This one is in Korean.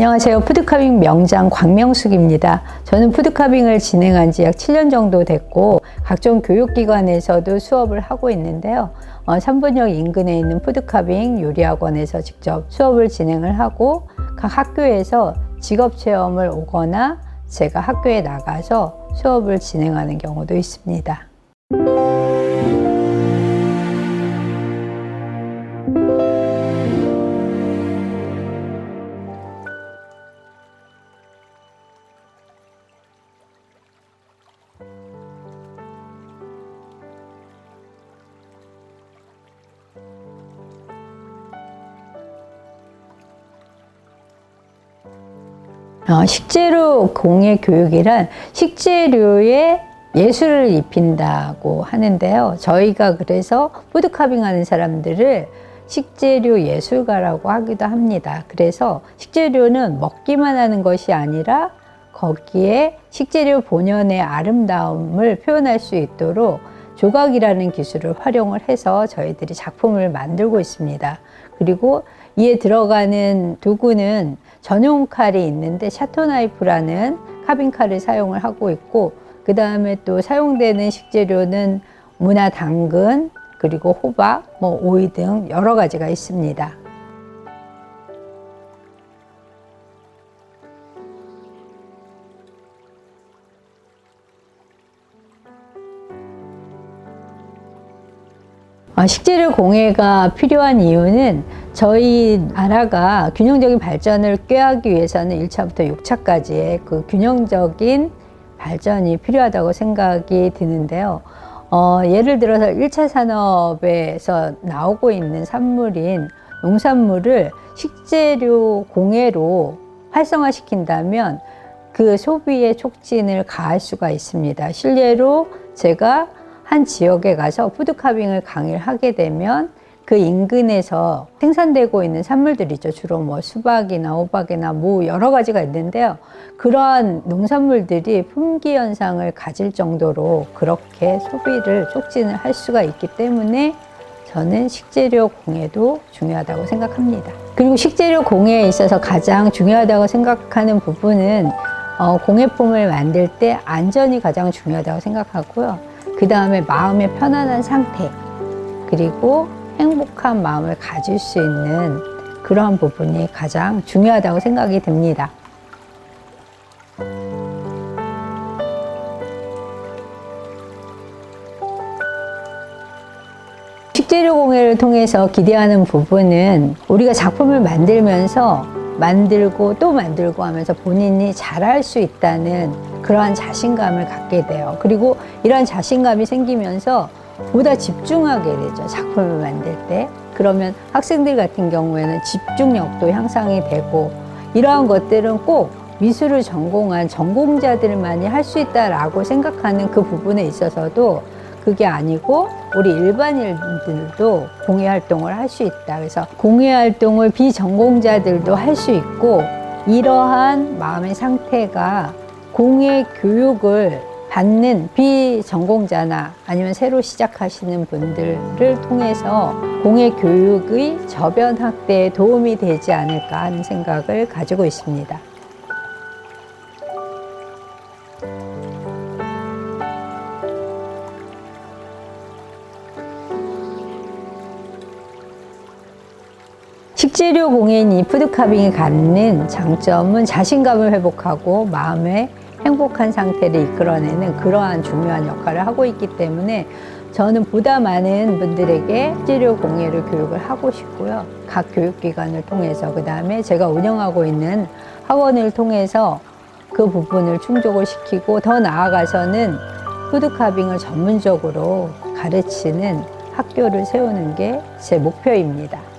안녕하세요. 푸드카빙 명장 광명숙입니다. 저는 푸드카빙을 진행한 지 약 7년 정도 됐고 각종 교육기관에서도 수업을 하고 있는데요. 어, 삼분역 인근에 있는 푸드카빙 요리학원에서 직접 수업을 진행을 하고 각 학교에서 직업 체험을 오거나 제가 학교에 나가서 수업을 진행하는 경우도 있습니다. 식재료 공예 교육이란 식재료에 예술을 입힌다고 하는데요. 저희가 그래서 푸드카빙 하는 사람들을 식재료 예술가라고 하기도 합니다. 그래서 식재료는 먹기만 하는 것이 아니라 거기에 식재료 본연의 아름다움을 표현할 수 있도록 조각이라는 기술을 활용을 해서 저희들이 작품을 만들고 있습니다. 그리고 이에 들어가는 도구는 전용 칼이 있는데 샤토 나이프라는 카빙 칼을 사용을 하고 있고 그 다음에 또 사용되는 식재료는 무나 당근 그리고 호박, 뭐 오이 등 여러 가지가 있습니다. 식재료 공예가 필요한 이유는 저희 나라가 균형적인 발전을 꾀하기 위해서는 1차부터 6차까지의 그 균형적인 발전이 필요하다고 생각이 드는데요. 어, 예를 들어서 1차 산업에서 나오고 있는 산물인 농산물을 식재료 공예로 활성화시킨다면 그 소비의 촉진을 가할 수가 있습니다. 실례로 제가 한 지역에 가서 푸드카빙을 강의를 하게 되면 그 인근에서 생산되고 있는 산물들이죠. 주로 뭐 수박이나 호박이나 무 여러 가지가 있는데요. 그러한 농산물들이 품귀 현상을 가질 정도로 그렇게 소비를 촉진을 할 수가 있기 때문에 저는 식재료 공예도 중요하다고 생각합니다. 그리고 식재료 공예에 있어서 가장 중요하다고 생각하는 부분은 어, 공예품을 만들 때 안전이 가장 중요하다고 생각하고요. 그 다음에 마음의 편안한 상태, 그리고 행복한 마음을 가질 수 있는 그러한 부분이 가장 중요하다고 생각이 듭니다. 식재료 공예를 통해서 기대하는 부분은 우리가 작품을 만들면서 만들고 또 만들고 하면서 본인이 잘할 수 있다는 그러한 자신감을 갖게 돼요. 그리고 이러한 자신감이 생기면서 보다 집중하게 되죠. 작품을 만들 때. 그러면 학생들 같은 경우에는 집중력도 향상이 되고 이러한 것들은 꼭 미술을 전공한 전공자들만이 할 수 있다라고 생각하는 그 부분에 있어서도 그게 아니고 우리 일반인들도 공예 활동을 할 수 있다. 그래서 공예 활동을 비전공자들도 할 수 있고 이러한 마음의 상태가 공예 교육을 받는 비전공자나 아니면 새로 시작하시는 분들을 통해서 공예 교육의 저변 확대에 도움이 되지 않을까 하는 생각을 가지고 있습니다. 식재료 공예인 이 푸드카빙이 갖는 장점은 자신감을 회복하고 마음의 행복한 상태를 이끌어내는 그러한 중요한 역할을 하고 있기 때문에 저는 보다 많은 분들에게 식재료 공예를 교육을 하고 싶고요. 각 교육기관을 통해서 그 다음에 제가 운영하고 있는 학원을 통해서 그 부분을 충족을 시키고 더 나아가서는 푸드카빙을 전문적으로 가르치는 학교를 세우는 게 제 목표입니다.